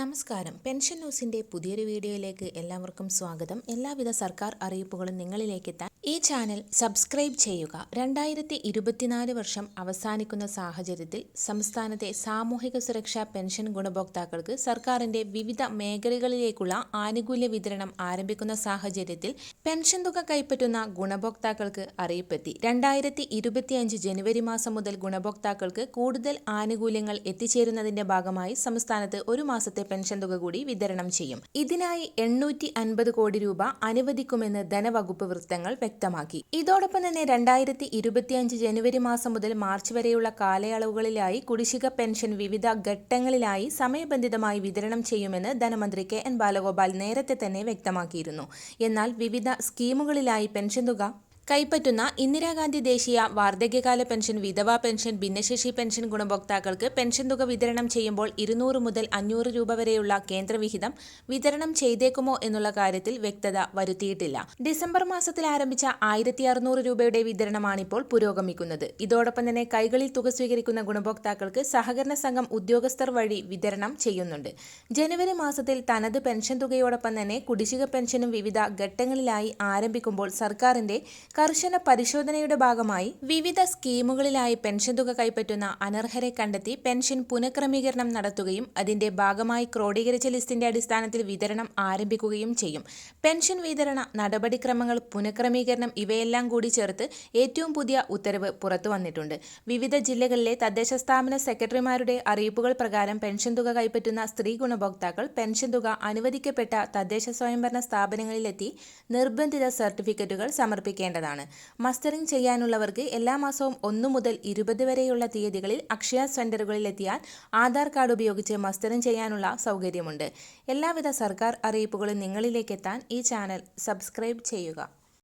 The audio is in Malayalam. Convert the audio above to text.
നമസ്കാരം. പെൻഷൻ ന്യൂസിന്റെ പുതിയൊരു വീഡിയോയിലേക്ക് എല്ലാവർക്കും സ്വാഗതം. എല്ലാവിധ സർക്കാർ അറിയിപ്പുകളും നിങ്ങളിലേക്ക് എത്താൻ ഈ ചാനൽ സബ്സ്ക്രൈബ് ചെയ്യുക. രണ്ടായിരത്തി ഇരുപത്തിനാല് വർഷം അവസാനിക്കുന്ന സാഹചര്യത്തിൽ സംസ്ഥാനത്തെ സാമൂഹിക സുരക്ഷാ പെൻഷൻ ഗുണഭോക്താക്കൾക്ക് സർക്കാരിന്റെ വിവിധ മേഖലകളിലേക്കുള്ള ആനുകൂല്യ വിതരണം ആരംഭിക്കുന്ന സാഹചര്യത്തിൽ പെൻഷൻ തുക കൈപ്പറ്റുന്ന ഗുണഭോക്താക്കൾക്ക് അറിയിപ്പെത്തി. രണ്ടായിരത്തി ഇരുപത്തിയഞ്ച് ജനുവരി മാസം മുതൽ ഗുണഭോക്താക്കൾക്ക് കൂടുതൽ ആനുകൂല്യങ്ങൾ എത്തിച്ചേരുന്നതിന്റെ ഭാഗമായി സംസ്ഥാനത്ത് ഒരു മാസത്തെ പെൻഷൻ തുക കൂടി വിതരണം ചെയ്യും. ഇതിനായി എണ്ണൂറ്റി കോടി രൂപ അനുവദിക്കുമെന്ന് ധനവകുപ്പ് വൃത്തങ്ങൾ വ്യക്തമാക്കി. ഇതോടൊപ്പം തന്നെ രണ്ടായിരത്തി ഇരുപത്തിയഞ്ച് ജനുവരി മാസം മുതൽ മാർച്ച് വരെയുള്ള കാലയളവുകളിലായി കുടിശ്ശിക പെൻഷൻ വിവിധ ഘട്ടങ്ങളിലായി സമയബന്ധിതമായി വിതരണം ചെയ്യുമെന്ന് ധനമന്ത്രി കെ എൻ ബാലഗോപാൽ നേരത്തെ തന്നെ വ്യക്തമാക്കിയിരുന്നു. എന്നാൽ വിവിധ സ്കീമുകളിലായി പെൻഷൻ തുക കൈപ്പറ്റുന്ന ഇന്ദിരാഗാന്ധി ദേശീയ വാർദ്ധക്യകാല പെൻഷൻ വിധവാ പെൻഷൻ ഭിന്നശേഷി പെൻഷൻ ഗുണഭോക്താക്കൾക്ക് പെൻഷൻ തുക വിതരണം ചെയ്യുമ്പോൾ ഇരുന്നൂറ് മുതൽ അഞ്ഞൂറ് രൂപ വരെയുള്ള കേന്ദ്രവിഹിതം വിതരണം ചെയ്തേക്കുമോ എന്നുള്ള കാര്യത്തിൽ വ്യക്തത വരുത്തിയിട്ടില്ല. ഡിസംബർ മാസത്തിൽ ആരംഭിച്ച ആയിരത്തി അറുന്നൂറ് രൂപയുടെ വിതരണമാണിപ്പോൾ പുരോഗമിക്കുന്നത്. ഇതോടൊപ്പം തന്നെ കൈകളിൽ തുക സ്വീകരിക്കുന്ന ഗുണഭോക്താക്കൾക്ക് സഹകരണ സംഘം ഉദ്യോഗസ്ഥർ വഴി വിതരണം ചെയ്യുന്നുണ്ട്. ജനുവരി മാസത്തിൽ തനത് പെൻഷൻ തുകയോടൊപ്പം തന്നെ കുടിശ്ശിക പെൻഷനും വിവിധ ഘട്ടങ്ങളിലായി ആരംഭിക്കുമ്പോൾ സർക്കാരിന്റെ കർശന പരിശോധനയുടെ ഭാഗമായി വിവിധ സ്കീമുകളിലായി പെൻഷൻ തുക കൈപ്പറ്റുന്ന അനർഹരെ കണ്ടെത്തി പെൻഷൻ പുനഃക്രമീകരണം നടത്തുകയും അതിന്റെ ഭാഗമായി ക്രോഡീകരിച്ച ലിസ്റ്റിന്റെ അടിസ്ഥാനത്തിൽ വിതരണം ആരംഭിക്കുകയും ചെയ്യും. പെൻഷൻ വിതരണ നടപടിക്രമങ്ങൾ പുനഃക്രമീകരണം ഇവയെല്ലാം കൂടി ചേർത്ത് ഏറ്റവും പുതിയ ഉത്തരവ് പുറത്തു വന്നിട്ടുണ്ട്. വിവിധ ജില്ലകളിലെ തദ്ദേശ സ്ഥാപന സെക്രട്ടറിമാരുടെ അറിയിപ്പുകൾ പ്രകാരം പെൻഷൻ തുക കൈപ്പറ്റുന്ന സ്ത്രീ ഗുണഭോക്താക്കൾ പെൻഷൻ തുക അനുവദിക്കപ്പെട്ട തദ്ദേശ സ്വയംഭരണ സ്ഥാപനങ്ങളിലെത്തി നിർബന്ധിത സർട്ടിഫിക്കറ്റുകൾ സമർപ്പിക്കേണ്ടതാണ്. മസ്റ്ററിംഗ് ചെയ്യാനുള്ളവർക്ക് എല്ലാ മാസവും ഒന്നു മുതൽ ഇരുപത് വരെയുള്ള തീയതികളിൽ അക്ഷയ സെന്ററുകളിൽ എത്തിയാൽ ആധാർ കാർഡ് ഉപയോഗിച്ച് മസ്റ്ററിംഗ് ചെയ്യാനുള്ള സൗകര്യമുണ്ട്. എല്ലാവിധ സർക്കാർ അറിയിപ്പുകളും നിങ്ങളിലേക്ക് എത്താൻ ഈ ചാനൽ സബ്സ്ക്രൈബ് ചെയ്യുക.